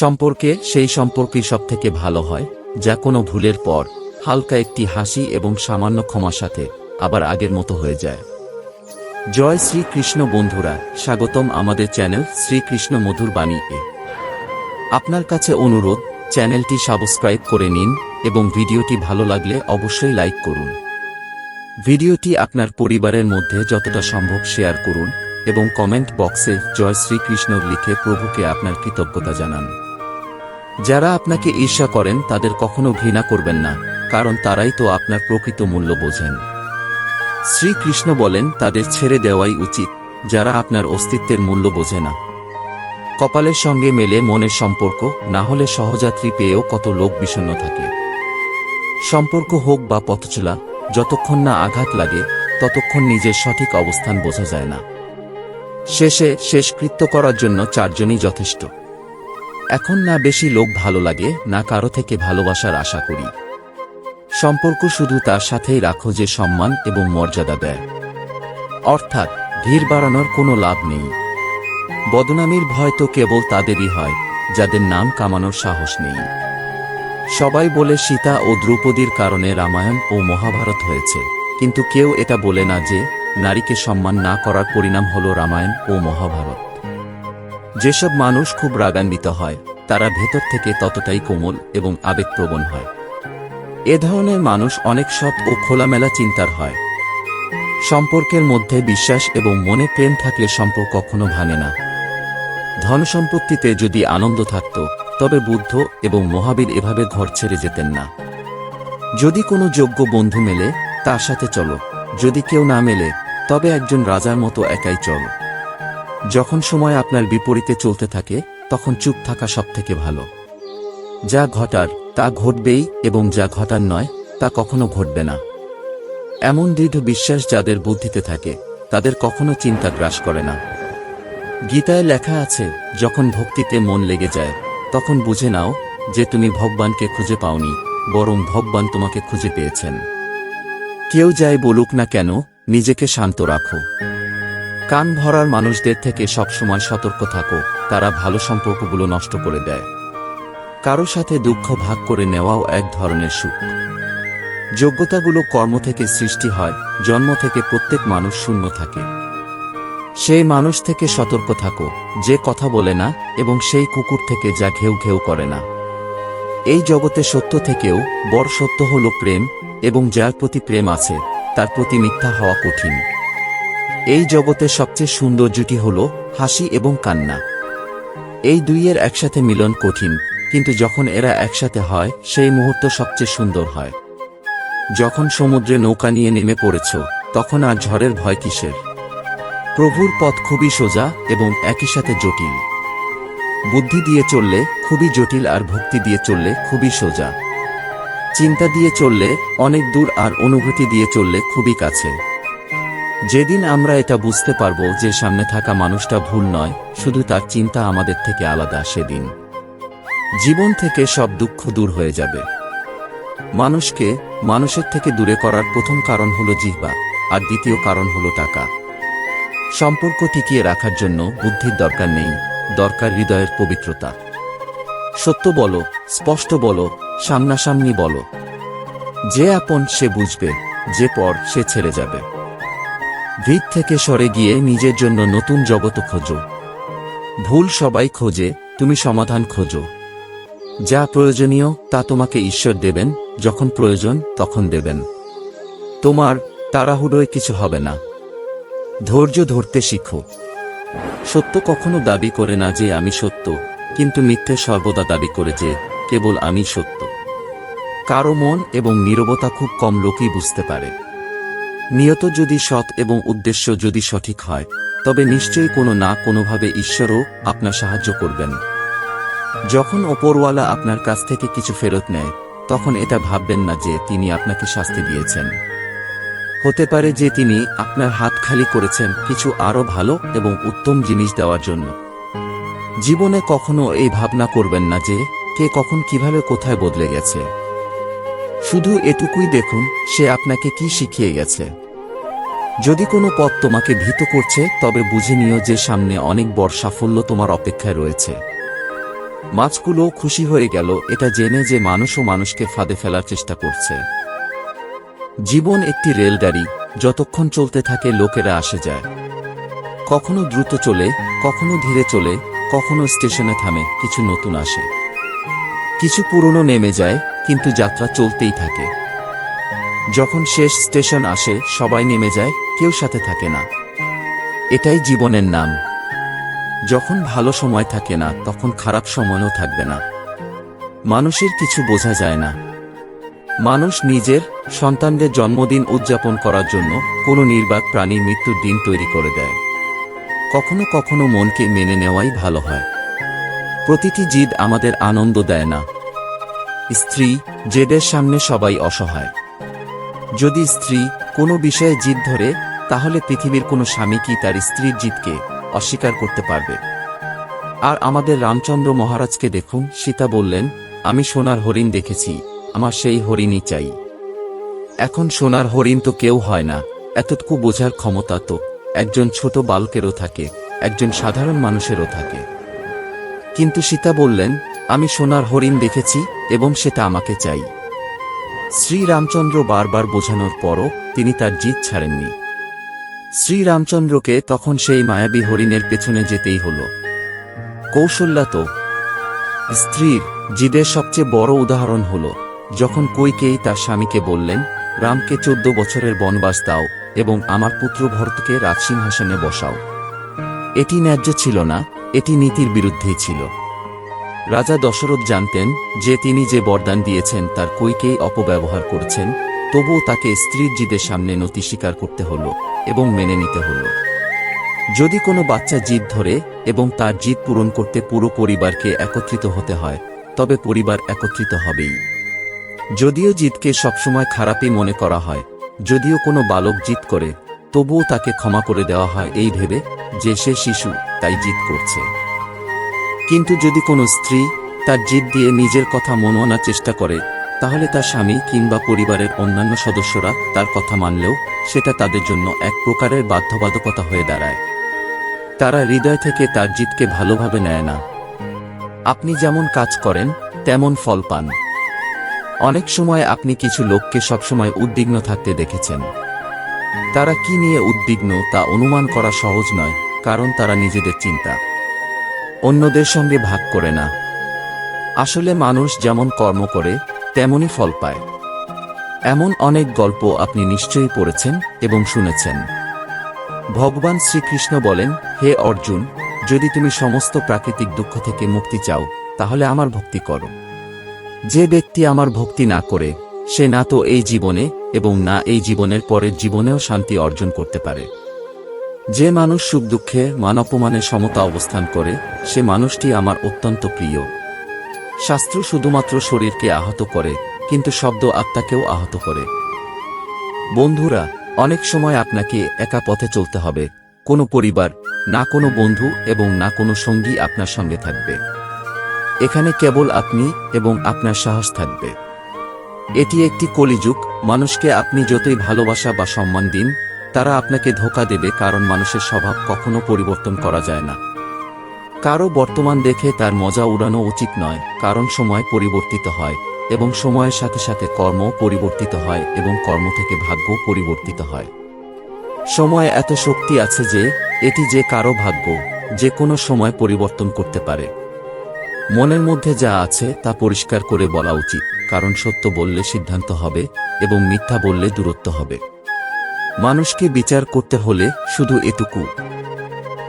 সম্পর্কে সেই সম্পর্কই সব থেকে ভালো হয়, যা কোনো ভুলের পর, হালকা একটি হাসি এবং সামান্য ক্ষমার সাথে, আবার আগের মতো হয়ে যায়। জয় শ্রীকৃষ্ণ বন্ধুরা, স্বাগতম আমাদের চ্যানেল শ্রীকৃষ্ণ মধুর বাণী এ। আপনার কাছে অনুরোধ, চ্যানেলটি সাবস্ক্রাইব করে নিন এবং ভিডিওটি ভালো লাগলে অবশ্যই লাইক করুন। ভিডিওটি আপনার পরিবারের মধ্যে যতটা সম্ভব শেয়ার করুন এবং কমেন্ট বক্সে জয় শ্রীকৃষ্ণ লিখে প্রভুকে আপনার কৃতজ্ঞতা জানান। যারা আপনাকে ঈর্ষা করেন, তাদের কখনো ঘৃণা করবেন না, কারণ তারাই তো আপনার প্রকৃত মূল্য বোঝেন। শ্রীকৃষ্ণ বলেন, তাদের ছেড়ে দেওয়াই উচিত, যারা আপনার অস্তিত্বের মূল্য বোঝে না। কপালের সঙ্গে মেলে মনের সম্পর্ক, না হলে সহযাত্রী পেয়েও কত লোক বিষণ্ণ থাকে। সম্পর্ক হোক বা পথচলা, যতক্ষণ না আঘাত লাগে, ততক্ষণ নিজের সঠিক অবস্থান বোঝা যায় না। শেষে শেষকৃত্য করার জন্য চারজনই যথেষ্ট। এখন না বেশি লোক ভালো লাগে, না কারও থেকে ভালোবাসার আশা করি। সম্পর্ক শুধু তার সাথেই রাখো যে সম্মান এবং মর্যাদা দেয়। অর্থাৎ, ভিড় বাড়ানোর কোনো লাভ নেই। বদনামির ভয় তো কেবল তাদেরই হয়, যাদের নাম কামানোর সাহস নেই। সবাই বলে সীতা ও দ্রৌপদীর কারণে রামায়ণ ও মহাভারত হয়েছে, কিন্তু কেউ এটা বলে না যে, নারীকে সম্মান না করার পরিণাম হল রামায়ণ ও মহাভারত। যেসব মানুষ খুব রাগান্বিত হয়, তারা ভেতর থেকে ততটাই কোমল এবং আবেগপ্রবণ হয়। এ ধরনের মানুষ অনেক সৎ ও খোলামেলা চিন্তার হয়। সম্পর্কের মধ্যে বিশ্বাস এবং মনে প্রেম থাকলে সম্পর্ক কখনো ভাঙে না। ধন সম্পত্তিতে যদি আনন্দ থাকত, তবে বুদ্ধ এবং মহাবীর এভাবে ঘর ছেড়ে যেতেন না। যদি কোনো যোগ্য বন্ধু মেলে, তার সাথে চলো। যদি কেউ না মেলে, তবে একজন রাজার মতো একাই চলো। যখন সময় আপনার বিপরীতে চলতে থাকে, তখন চুপ থাকা সব থেকে ভালো। যা ঘটার, তা ঘটবেই এবং যা ঘটার নয়, তা কখনো ঘটবে না। এমন দৃঢ় বিশ্বাস যাদের বুদ্ধিতে থাকে, তাদের কখনো চিন্তা গ্রাস করে না। গীতায় লেখা আছে, যখন ভক্তিতে মন লেগে যায়, তখন বুঝে নাও যে তুমি ভগবানকে খুঁজে পাওনি, বরং ভগবান তোমাকে খুঁজে পেয়েছেন। কেউ যাই বলুক না কেন, নিজেকে শান্ত রাখো। কান ভরার মানুষদের থেকে সবসময় সতর্ক থাকো, তারা ভালো সম্পর্কগুলো নষ্ট করে দেয়। কারও সাথে দুঃখ ভাগ করে নেওয়াও এক ধরনের সুখ। যোগ্যতাগুলো কর্ম থেকে সৃষ্টি হয়, জন্ম থেকে প্রত্যেক মানুষ শূন্য থাকে। সেই মানুষ থেকে সতর্ক থাকো, যে কথা বলে না এবং সেই কুকুর থেকে যা ঘেউ ঘেউ করে না। এই জগতে সত্য থেকেও, বড় সত্য হল প্রেম এবং যার প্রতি প্রেম আছে, তার প্রতি মিথ্যা হওয়া কঠিন। এই জগতে সবচেয়ে সুন্দর জুটি হল হাসি এবং কান্না। এই দুইয়ের একসাথে মিলন কঠিন, কিন্তু যখন এরা একসাথে হয়, সেই মুহূর্ত সবচেয়ে সুন্দর হয়। যখন সমুদ্রে নৌকা নিয়ে নেমে পড়েছ, তখন আর ঝড়ের ভয় কিসের? প্রভুর পথ খুবই সোজা এবং একই সাথে জটিল। বুদ্ধি দিয়ে চললে খুবই জটিল আর ভক্তি দিয়ে চললে খুবই সোজা। চিন্তা দিয়ে চললে অনেক দূর আর অনুভূতি দিয়ে চললে খুবই কাছে। যেদিন আমরা এটা বুঝতে পারব যে সামনে থাকা মানুষটা ভুল নয়, শুধু তার চিন্তা আমাদের থেকে আলাদা সেদিন। জীবন থেকে সব দুঃখ দূর হয়ে যাবে। মানুষকে, মানুষের থেকে দূরে করার প্রথম কারণ হলো জিহ্বা, আর দ্বিতীয় কারণ হলো টাকা। সম্পর্ক টিকিয়ে রাখার জন্য বুদ্ধির দরকার নেই, দরকার হৃদয়ের পবিত্রতা। সত্য বলো, স্পষ্ট বলো, সামনাসামনি বলো। যে আপন সে বুঝবে, যে পর সে ছেড়ে যাবে। ভিত থেকে সরে গিয়ে নিজের জন্য নতুন জগৎ খোঁজো। ভুল সবাই খোঁজে, তুমি সমাধান খোঁজো। যা প্রয়োজনীয়, তা তোমাকে ঈশ্বর দেবেন, যখন প্রয়োজন, তখন দেবেন। তোমার তাড়াহুড়োয় কিছু হবে না। ধৈর্য ধরতে শিখো। সত্য কখনো দাবি করে না যে আমি সত্য, কিন্তু মিথ্যে সর্বদা দাবি করে যে কেবল আমি সত্য। কারও মন এবং নীরবতা খুব কম লোকই বুঝতে পারে। নিয়ত যদি সৎ এবং উদ্দেশ্য যদি সঠিক হয়, তবে নিশ্চয়ই কোনো না কোনোভাবে ঈশ্বরও আপনার সাহায্য করবেন। যখন ওপরওয়ালা আপনার কাছ থেকে কিছু ফেরত নেয়, তখন এটা ভাববেন না যে তিনি আপনাকে শাস্তি দিয়েছেন। হতে পারে যে তিনি আপনার হাত খালি করেছেন কিছু আরও ভালো এবং উত্তম জিনিস দেওয়ার জন্য। জীবনে কখনো এই ভাবনা করবেন না যে কে কখন কীভাবে কোথায় বদলে গেছে। শুধু এটুকুই দেখুন, সে আপনাকে কি শিখিয়ে গেছে। যদি কোনো পথ তোমাকে ভীত করছে, তবে বুঝে নিও যে সামনে অনেক বড় সাফল্য তোমার অপেক্ষায় রয়েছে। মাছগুলো খুশি হয়ে গেল, এটা জেনে যে মানুষও মানুষকে ফাঁদে ফেলার চেষ্টা করছে। জীবন একটি রেলগাড়ি, যতক্ষণ চলতে থাকে লোকেরা আসে যায়। কখনো দ্রুত চলে, কখনো ধীরে চলে, কখনো স্টেশনে থামে, কিছু নতুন আসে। কিছু পুরনো নেমে যায় কিন্তু যাত্রা চলতেই থাকে। যখন শেষ স্টেশন আসে, সবাই নেমে যায়, কেউ সাথে থাকে না। এটাই জীবনের নাম। যখন ভালো সময় থাকে না, তখন খারাপ সময়ও থাকবে না। মানুষের কিছু বোঝা যায় না। মানুষ নিজের সন্তানদের জন্মদিন উদযাপন করার জন্য কোনো নির্বাক প্রাণীর মৃত্যুর দিন তৈরি করে দেয়। কখনো কখনো মনকে মেনে নেওয়াই ভালো হয়। প্রতিটি জিদ আমাদের আনন্দ দেয় না। স্ত্রী, জেদের সামনে সবাই অসহায়। যদি স্ত্রী কোনো বিষয়ে জিদ ধরে, তাহলে পৃথিবীর কোনো স্বামী কি তার স্ত্রীর জিদকে অস্বীকার করতে পারবে? আর আমাদের রামচন্দ্র মহারাজকে দেখুন, সীতা বললেন, আমি সোনার হরিণ দেখেছি, আমার সেই হরিণই চাই। এখন সোনার হরিণ তো কেউ হয় না, এতটুকু বোঝার ক্ষমতা তো একজন ছোট বালকেরও থাকে, একজন সাধারণ মানুষেরও থাকে। কিন্তু সীতা বললেন আমি সোনার হরিণ দেখেছি, এবং সেটা আমাকে চাই। শ্রীরামচন্দ্র বারবার বোঝানোর পরও তিনি তার জিদ ছাড়েননি। শ্রীরামচন্দ্রকে তখন সেই মায়াবী হরিণের পেছনে যেতেই হল। কৌশল্যা তো। স্ত্রীর জিদের সবচেয়ে বড় উদাহরণ হল, যখন কৈকেয়ী তার স্বামীকে বললেন, রামকে চোদ্দ বছরের বনবাস দাও, এবং আমার পুত্র ভরতকে রাজসিংহাসনে বসাও। এটি ন্যায্য ছিল না, এটি নীতির বিরুদ্ধেই ছিল। রাজা দশরথ জানতেন যে তিনি যে বরদান দিয়েছেন তার কৈকেই অপব্যবহার করেছেন, তবুও তাকে স্ত্রীর জিদের সামনে নতি স্বীকার করতে হল এবং মেনে নিতে হল। যদি কোনো বাচ্চা জিদ ধরে এবং তার জিদ পূরণ করতে পুরো পরিবারকে একত্রিত হতে হয়, তবে পরিবার একত্রিত হবেই। যদিও জিদকে সবসময় খারাপই মনে করা হয়, যদিও কোনো বালক জিদ করে, তবুও তাকে ক্ষমা করে দেওয়া হয় এই ভেবে যে সে শিশু, তাই জিদ করছে। কিন্তু যদি কোনো স্ত্রী তার জিদ দিয়ে নিজের কথা মনোয়ানার চেষ্টা করে, তাহলে তার স্বামী কিংবা পরিবারের অন্যান্য সদস্যরা তার কথা মানলেও সেটা তাদের জন্য এক প্রকারের বাধ্যবাধকতা হয়ে দাঁড়ায়। তারা হৃদয় থেকে তার জিদকে ভালোভাবে নেয় না। আপনি যেমন কাজ করেন, তেমন ফল পান। অনেক সময় আপনি কিছু লোককে সবসময় উদ্বিগ্ন থাকতে দেখেছেন। তারা কি নিয়ে উদ্বিগ্ন তা অনুমান করা সহজ নয়, কারণ তারা নিজেদের চিন্তা। অন্যদের সঙ্গে ভাগ করে না। আসলে মানুষ যেমন কর্ম করে, তেমনই ফল পায়। এমন অনেক গল্প আপনি নিশ্চয়ই পড়েছেন এবং শুনেছেন। ভগবান শ্রীকৃষ্ণ বলেন, হে অর্জুন, যদি তুমি সমস্ত প্রাকৃতিক দুঃখ থেকে মুক্তি চাও, তাহলে আমার ভক্তি করো। যে ব্যক্তি আমার ভক্তি না করে, সে না তো এই জীবনে এবং না এই জীবনের পরের জীবনেও শান্তি অর্জন করতে পারে। যে মানুষ সুখ দুঃখে মান অপমানের সমতা অবস্থান করে, সে মানুষটি আমার অত্যন্ত প্রিয়। শাস্ত্র শুধুমাত্র শরীরকে আহত করে, কিন্তু শব্দ আত্মাকেও আহত করে। বন্ধুরা, অনেক সময় আপনাকে একা পথে চলতে হবে। কোনো পরিবার, না কোনো বন্ধু এবং না কোনো সঙ্গী আপনার সঙ্গে থাকবে। এখানে কেবল আপনি এবং আপনার সাহস থাকবে। এটি একটি কলিযুগ, মানুষকে আপনি যতই ভালোবাসা বা সম্মান দিন তারা আপনাকে ধোকা দেবে কারণ মানুষের স্বভাব কখনো পরিবর্তন করা যায় না। কারও বর্তমান দেখে তার মজা উড়ানো উচিত নয়, কারণ সময় পরিবর্তিত হয় এবং সময়ের সাথে সাথে কর্ম পরিবর্তিত হয় এবং কর্ম থেকে ভাগ্য পরিবর্তিত হয়। সময় এত শক্তি আছে যে, এটি যে কারও ভাগ্য, যে কোনো সময় পরিবর্তন করতে পারে। মনের মধ্যে যা আছে তা পরিষ্কার করে বলা উচিত, কারণ সত্য বললে সিদ্ধান্ত হবে এবং মিথ্যা বললে দূরত্ব হবে। মানুষকে বিচার করতে হলে শুধু এটুকু।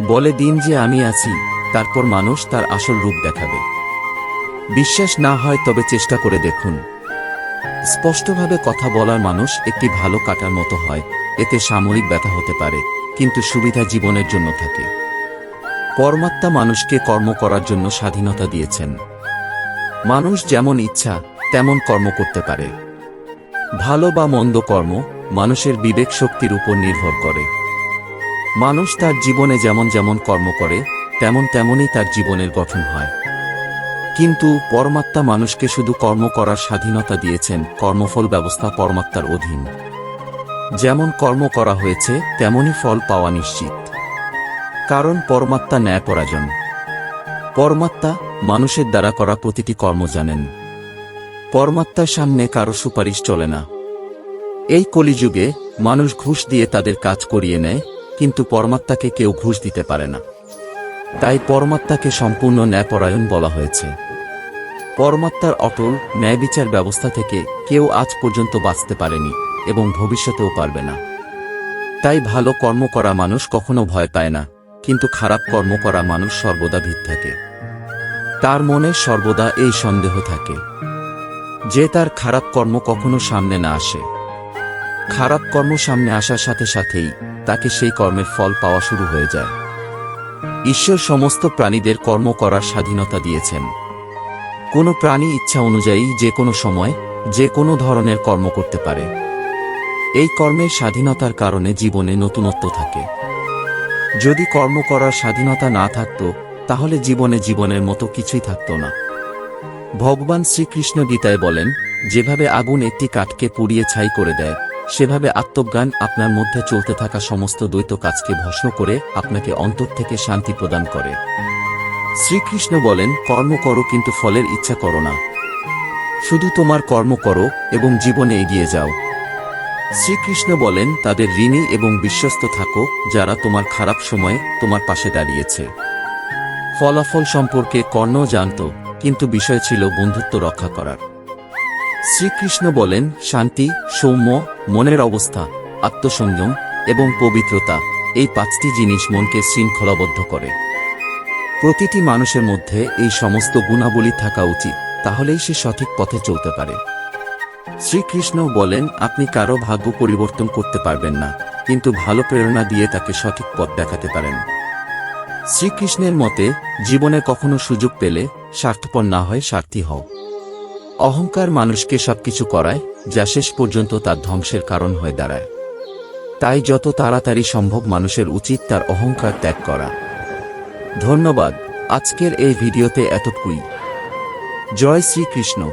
বলে দিন যে আমি আছি, তারপর মানুষ তার আসল রূপ দেখাবে। বিশ্বাস না হয় তবে চেষ্টা করে দেখুন। স্পষ্টভাবে কথা বলার মানুষ একটি ভালো কাটার মতো হয়, এতে সাময়িক ব্যথা হতে পারে, কিন্তু সুবিধা জীবনের জন্য থাকে। পরমাত্মা মানুষকে কর্ম করার জন্য স্বাধীনতা দিয়েছেন। মানুষ যেমন ইচ্ছা, তেমন কর্ম করতে পারে। ভালো বা মন্দ কর্ম মানুষের বিবেক শক্তির উপর নির্ভর করে। মানুষ তার জীবনে যেমন যেমন কর্ম করে, তেমন তেমনই তার জীবনের গঠন হয়। কিন্তু পরমাত্মা মানুষকে শুধু কর্ম করার স্বাধীনতা দিয়েছেন কর্মফল ব্যবস্থা পরমাত্মার অধীন। যেমন কর্ম করা হয়েছে, তেমনই ফল পাওয়া নিশ্চিত। কারণ পরমাত্মা ন্যায় পরাজন পরমাত্মা মানুষের দ্বারা করা প্রতিটি কর্ম জানেন। পরমাত্মার সামনে কারও সুপারিশ চলে না। এই কলিযুগে মানুষ ঘুষ দিয়ে তাদের কাজ করিয়ে নেয়, কিন্তু পরমাত্মাকে কেউ ঘুষ দিতে পারে না। তাই পরমাত্মাকে সম্পূর্ণ ন্যায়পরায়ণ বলা হয়েছে। পরমাত্মার অটল ন্যায় বিচার ব্যবস্থা থেকে কেউ আজ পর্যন্ত বাঁচতে পারেনি এবং ভবিষ্যতেও পারবে না। তাই ভালো কর্ম করা মানুষ কখনো ভয় পায় না, কিন্তু খারাপ কর্ম করা মানুষ সর্বদা ভীত থাকে। তার মনে সর্বদা এই সন্দেহ থাকে। যে তার খারাপ কর্ম কখনো সামনে না আসে। খারাপ কর্ম সামনে আসার সাথে সাথেই তাকে সেই কর্মের ফল পাওয়া শুরু হয়ে যায়। ঈশ্বর সমস্ত প্রাণীদের কর্ম করার স্বাধীনতা দিয়েছেন। কোনো প্রাণী ইচ্ছা অনুযায়ী যে কোনো সময় যে কোনো ধরনের কর্ম করতে পারে। এই কর্মের স্বাধীনতার কারণে জীবনে নতুনত্ব থাকে। যদি কর্ম করার স্বাধীনতা না থাকত, তাহলে জীবনে জীবনের মতো কিছুই থাকত না। ভগবান শ্রীকৃষ্ণ গীতায় বলেন, যেভাবে আগুন একটি কাঠকে পুড়িয়ে ছাই করে দেয় সেভাবে আত্মজ্ঞান আপনার মধ্যে চলতে থাকা সমস্ত দ্বৈত কাজকে ভস্ম করে আপনাকে অন্তর থেকে শান্তি প্রদান করে। শ্রীকৃষ্ণ বলেন, কর্ম করো কিন্তু ফলের ইচ্ছা করো না। শুধু তোমার কর্ম করো এবং জীবনে এগিয়ে যাও। শ্রীকৃষ্ণ বলেন, তাদের ঋণী এবং বিশ্বস্ত থাকো, যারা তোমার খারাপ সময়ে তোমার পাশে দাঁড়িয়েছে। ফলাফল সম্পর্কে কর্ণ জানত, কিন্তু বিষয় ছিল বন্ধুত্ব রক্ষা করার। শ্রীকৃষ্ণ বলেন, শান্তি, সৌম্য, মনের অবস্থা, আত্মসংযম এবং পবিত্রতা, এই পাঁচটি জিনিস মনকে শৃঙ্খলাবদ্ধ করে। প্রতিটি মানুষের মধ্যে এই সমস্ত গুণাবলী থাকা উচিত, তাহলেই সে সঠিক পথে চলতে পারে। শ্রীকৃষ্ণ বলেন, আপনি কারও ভাগ্য পরিবর্তন করতে পারবেন না, কিন্তু ভালো প্রেরণা দিয়ে তাকে সঠিক পথ দেখাতে পারেন। শ্রীকৃষ্ণের মতে, জীবনে কখনো সুযোগ পেলে স্বার্থপর না হয় স্বার্থী হও। অহংকার মানুষকে সবকিছু করায়, যা শেষ পর্যন্ত তার ধ্বংসের কারণ হয়ে দাঁড়ায়। তাই যত তাড়াতাড়ি সম্ভব মানুষের উচিত তার অহংকার ত্যাগ করা। ধন্যবাদ, আজকের এই ভিডিওতে এতটুকুই। জয় শ্রীকৃষ্ণ।